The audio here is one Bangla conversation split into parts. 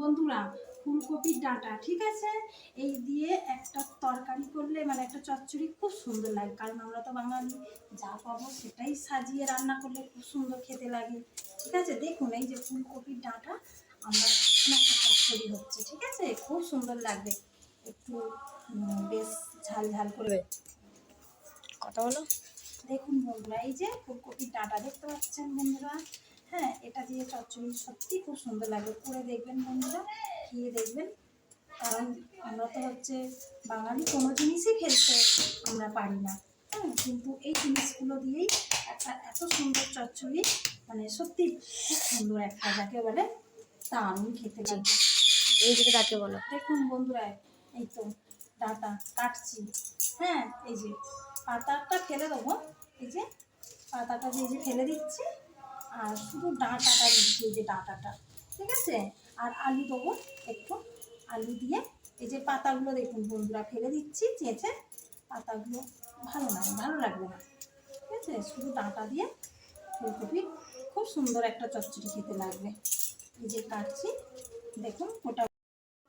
বন্ধুরা ফুলকপির ডাঁটা ঠিক আছে? এই দিয়ে একটা তরকারি করলে মানে একটা চচ্চড়ি খুব সুন্দর লাগে কারণ আমরা তো বাঙালি যা পাবো সেটাই সাজিয়ে রান্না করলে খুব সুন্দর খেতে লাগে ঠিক আছে? দেখুন এই যে ফুলকপির ডাঁটা আমরা একটা চচ্চড়ি হচ্ছে ঠিক আছে? খুব সুন্দর লাগবে একটু বেশ ঝাল ঝাল করে। কথা বলো। দেখুন বন্ধুরা এই যে ফুলকপির ডাঁটা দেখতে পাচ্ছেন বন্ধুরা হ্যাঁ এটা দিয়ে চচ্চড়ি সত্যি খুব সুন্দর লাগে। করে দেখবেন বন্ধুরা খেয়ে দেখবেন। কারণ আমরা তো হচ্ছে বাঙালি কোনো জিনিসই ফেলতে আমরা পারি না। হ্যাঁ কিন্তু এই জিনিসগুলো দিয়েই একটা এত সুন্দর চচ্চড়ি মানে সত্যি খুব সুন্দর একটা যাকে বলে দারুণ খেতে লাগে। এই দিকে তাকে বলো। দেখুন বন্ধুরা এই তো ডাটা কাটছি। হ্যাঁ এই যে পাতাটা ফেলে দেবো। এই যে পাতাটা যে এই যে ফেলে দিচ্ছি আর শুধু ডাঁটাটা এই যে ডাঁটাটা, ঠিক আছে? আর আলু দেবো একটু, আলু দিয়ে এই যে পাতাগুলো দেখুন বন্ধুরা, ফেলে দিচ্ছি, চেঁচে, পাতাগুলো ভালো লাগে, ভালো লাগবে না, ঠিক আছে? শুধু ডাঁটা দিয়ে ফুলকপি খুব সুন্দর একটা চচ্চড়ি খেতে লাগবে। এই যে কাটছি, দেখুন ওটা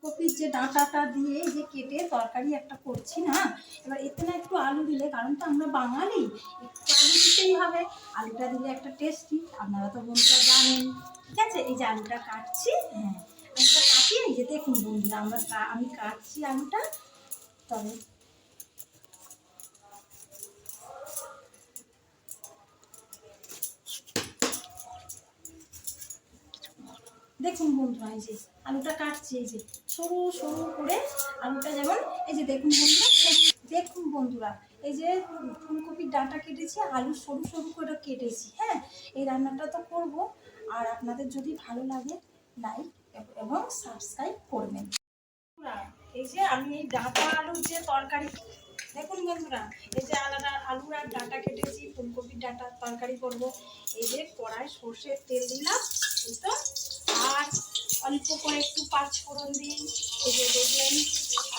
কপির যে ডাঁটাটা দিয়ে যে কেটে তরকারি একটা করছি না, এবার এতে না একটু আলু দিলে, কারণ তো আমরা বাঙালি, একটু আলু দিতেই হবে। আলুটা দিলে একটা টেস্টি আপনারা তো বন্ধুরা জানেন। ঠিক আছে? এই যে আলুটা কাটছি হ্যাঁ আলুটা কাটিয়ে এই যে দেখুন বন্ধুরা, আমরা আমি কাটছি আলুটা, তবে দেখুন বন্ধুরা, এই যে আলুটা কাটছি, এই যে। সরু সরু করে আলুটা যেমন, এই যে দেখুন বন্ধুরা দেখুন বন্ধুরা, এই যে ফুলকপির ডাঁটা কেটেছি, আলু সরু সরু করে কেটেছি হ্যাঁ? এই রান্নাটা তো করব, আর আপনাদের যদি ভালো লাগে লাইক এবং সাবস্ক্রাইব করবেন। এই যে আমি এই ডাঁটা আলুর যে তরকারি, দেখুন বন্ধুরা, এই যে আলাদা আলুর আর ডাঁটা কেটেছি, ফুলকপির ডাঁটা তরকারি করব, এই যে কড়াই সর্ষের তেল দিলাম, এই তো, আর অল্প করে একটু পাঁচ ফোড়ন দিন এই যে দেখলেন।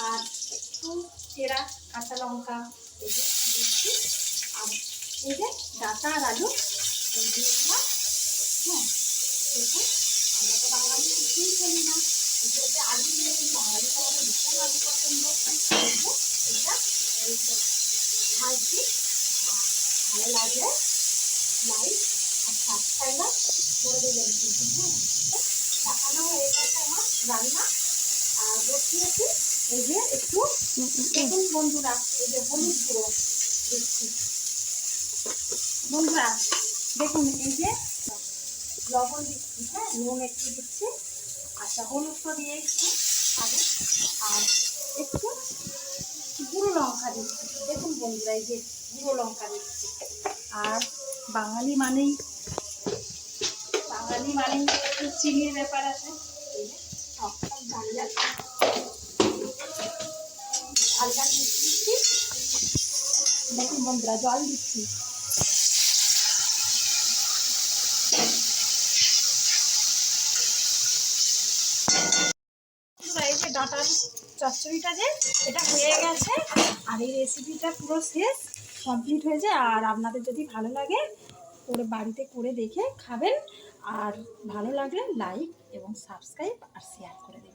আর একটু চেরা, কাঁচা লঙ্কা, এই যে দিচ্ছি। আর এই যে ডাঁটা আর আলু, এই দিয়ে দিলাম। হ্যাঁ দেখুন, আমরা তো বাঙালি কিছুই খেলি না। এতে আলু দিয়ে বাঙালি তো আমাদের ভীষণ আলু পছন্দ এটা ভাজছি ভালো লাগলে লাইক আর সাবস্ক্রাইবার করে দেবেন কিন্তু হ্যাঁ দেখানো হয়ে গেছে আমার রান্না আর বসিয়েছি এই যে একটু দেখুন বন্ধুরা এই যে হলুদ গুঁড়ো দিচ্ছি। বন্ধুরা দেখুন এই যে লবণ দিচ্ছি হ্যাঁ নুন একটু দিচ্ছি। আচ্ছা হলুদ তো দিয়ে একটু আগে। আর একটু গুঁড়ো লঙ্কা দিচ্ছি। দেখুন বন্ধুরা এই যে গুঁড়ো লঙ্কা দিচ্ছি। আর বাঙালি মানেই বাঙালি মানেই একটু চিনির ব্যাপার আছে। জল দিচ্ছি চচ্চড়িটা যে হয়ে গেছে আর এই রেসিপিটা পুরো শেষ কমপ্লিট হয়েছে আর আপনাদের যদি ভালো লাগে করে বাড়িতে করে দেখে খাবেন। আর ভালো লাগলে লাইক এবং সাবস্ক্রাইব আর শেয়ার করে দেবেন